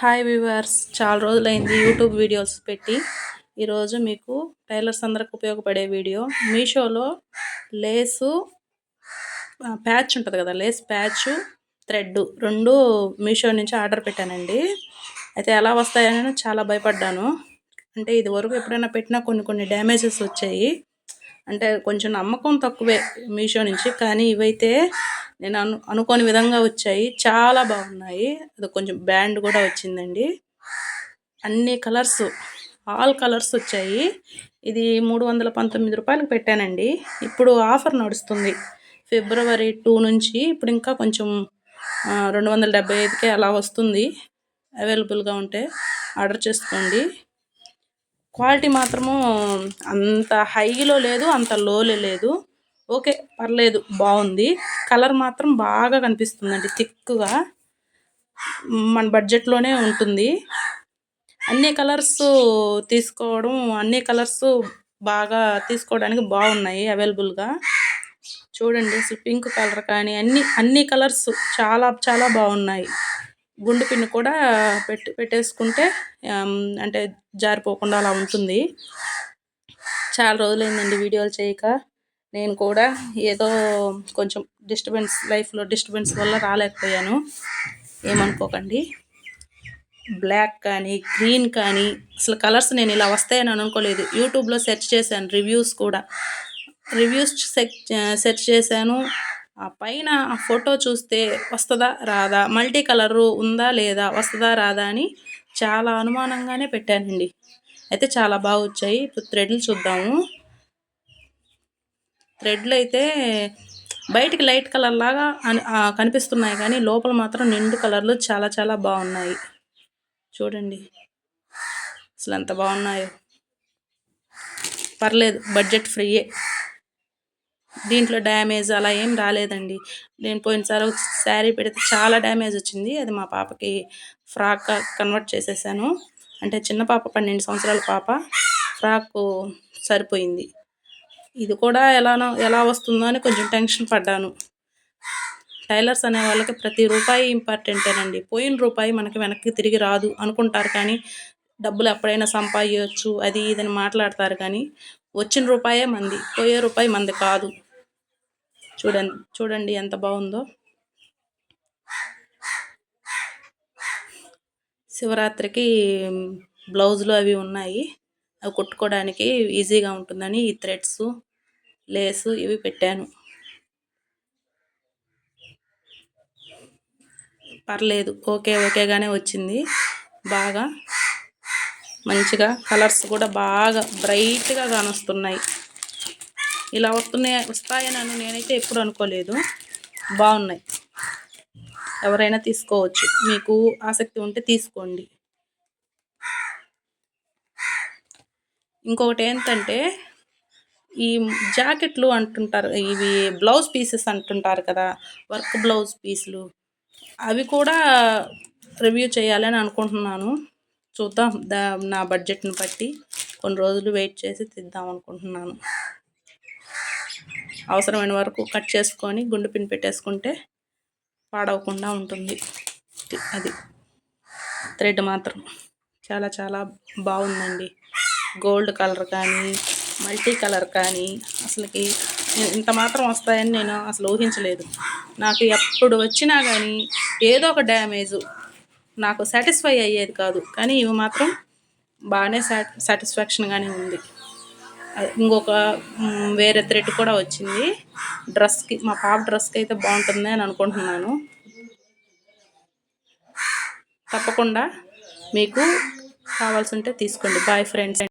Hi viewers చాలా రోజులైంది YouTube videos పెట్టి. ఈరోజు మీకు టైలర్స్ అందరికి ఉపయోగపడే వీడియో మీషోలో లేసు ప్యాచ్ ఉంటుంది కదా లేస్ ప్యాచ్ థ్రెడ్ రెండు మీషో నుంచి ఆర్డర్ పెట్టానండి. అయితే ఎలా వస్తాయని చాలా భయపడ్డాను. అంటే ఇది వరకు ఎప్పుడైనా పెట్టినా కొన్ని కొన్ని డ్యామేజెస్ వచ్చాయి. అంటే కొంచెం నమ్మకం తక్కువే మీషో నుంచి కానీ ఇవైతే నేను అను అనుకోని విధంగా వచ్చాయి. చాలా బాగున్నాయి. అది కొంచెం బ్యాండ్ కూడా వచ్చిందండి. అన్ని కలర్స్ ఆల్ కలర్స్ వచ్చాయి. ఇది మూడు వందల పంతొమ్మిది రూపాయలకు పెట్టానండి. ఇప్పుడు ఆఫర్ నడుస్తుంది. ఫిబ్రవరి టూ నుంచి ఇప్పుడు ఇంకా కొంచెం రెండు వందల డెబ్బై ఐదుకే అలా వస్తుంది. అవైలబుల్గా ఉంటే ఆర్డర్ చేసుకోండి. క్వాలిటీ మాత్రము అంత హైలో లేదు అంత లోలో లేదు. ఓకే పర్లేదు బాగుంది. కలర్ మాత్రం బాగా కనిపిస్తుందండి థిక్గా. మన బడ్జెట్లోనే ఉంటుంది. అన్ని కలర్స్ తీసుకోవడం అన్ని కలర్స్ బాగా తీసుకోవడానికి బాగున్నాయి అవైలబుల్గా. చూడండి అసలు పింక్ కలర్ కానీ అన్ని అన్ని కలర్స్ చాలా చాలా బాగున్నాయి. గుండు పిన్ కూడా పెట్టి పెట్టేసుకుంటే అంటే జారిపోకుండా అలా ఉంటుంది. చాలా రోజులైందండి వీడియోలు చేయక. నేను కూడా ఏదో కొంచెం డిస్టర్బెన్స్ లైఫ్లో డిస్టర్బెన్స్ వల్ల రాలేకపోయాను. ఏమనుకోకండి. బ్లాక్ కానీ గ్రీన్ కానీ అసలు కలర్స్ నేను ఇలా వస్తాయని అనుకోలేదు. యూట్యూబ్లో సెర్చ్ చేశాను రివ్యూస్ కూడా. రివ్యూస్ సెర్చ్ చేశాను. ఆ పైన ఆ ఫోటో చూస్తే వస్తుందా రాదా మల్టీ కలరు ఉందా లేదా వస్తుందా రాదా అని చాలా అనుమానంగానే పెట్టానండి. అయితే చాలా బాగా వచ్చాయి. ఇప్పుడు థ్రెడ్లు చూద్దాము. థ్రెడ్లు అయితే బయటికి లైట్ కలర్ లాగా కనిపిస్తున్నాయి కానీ లోపల మాత్రం నిండు కలర్లు చాలా చాలా బాగున్నాయి. చూడండి. అసలు ఎంత బాగున్నాయో. పర్లేదు బడ్జెట్ ఫ్రీయే. దీంట్లో డ్యామేజ్ అలా ఏం రాలేదండి. నేను పోయినసారి శారీ పెడితే చాలా డ్యామేజ్ వచ్చింది. అది మా పాపకి ఫ్రాక్ కన్వర్ట్ చేసేసాను. అంటే చిన్న పాప పన్నెండు సంవత్సరాల పాప. ఫ్రాక్ సరిపోయింది. ఇది కూడా ఎలానో ఎలా వస్తుందో అని కొంచెం టెన్షన్ పడ్డాను. టైలర్స్ అనే వాళ్ళకి ప్రతి రూపాయి ఇంపార్టెంటేనండి పోయిన రూపాయి మనకి వెనక్కి తిరిగి రాదు అనుకుంటారు కానీ డబ్బులు ఎప్పుడైనా సంపాదించవచ్చు అది ఇదని మాట్లాడతారు కానీ వచ్చిన రూపాయే మంది పోయే రూపాయి మంది కాదు. చూడండి చూడండి ఎంత బాగుందో. శివరాత్రికి బ్లౌజులు అవి ఉన్నాయి. అవి కుట్టుకోవడానికి ఈజీగా ఉంటుందని ఈ థ్రెడ్స్. లేసు ఇవి పెట్టాను. పర్లేదు ఓకే ఓకేగానే వచ్చింది. బాగా మంచిగా కలర్స్ కూడా బాగా బ్రైట్గా కానొస్తున్నాయి. ఇలా వస్తున్నాయి వస్తాయని నేనైతే ఎప్పుడు అనుకోలేదు. బాగున్నాయి ఎవరైనా తీసుకోవచ్చు. మీకు ఆసక్తి ఉంటే తీసుకోండి. ఇంకొకటి ఏంటంటే ఈ జాకెట్లు అంటుంటారు ఇవి బ్లౌజ్ పీసెస్ అంటుంటారు కదా వర్క్ బ్లౌజ్ పీసులు. అవి కూడా రివ్యూ చేయాలని అనుకుంటున్నాను. చూద్దాం దా నా బడ్జెట్ని బట్టి కొన్ని రోజులు వెయిట్ చేసి తిద్దాం అనుకుంటున్నాను. అవసరమైన వరకు కట్ చేసుకొని గుండు పిన్ పెట్టేసుకుంటే పాడవకుండా ఉంటుంది. అది థ్రెడ్ మాత్రం చాలా చాలా బాగుందండి. గోల్డ్ కలర్ కానీ మల్టీ కలర్ కానీ అసలుకి ఇంత మాత్రం వస్తాయని నేను అసలు ఊహించలేదు. నాకు ఎప్పుడు వచ్చినా కానీ ఏదో ఒక డ్యామేజు నాకు సాటిస్ఫై అయ్యేది కాదు. కానీ ఇవి మాత్రం బాగానే సాటిస్ఫాక్షన్గానే ఉంది. ఇంకొక వేరే థ్రెడ్ కూడా వచ్చింది. డ్రెస్కి మా పాప డ్రెస్కి అయితే బాగుంటుంది అని అనుకుంటున్నాను. తప్పకుండా మీకు కావాల్సి ఉంటే తీసుకోండి. Bye friends.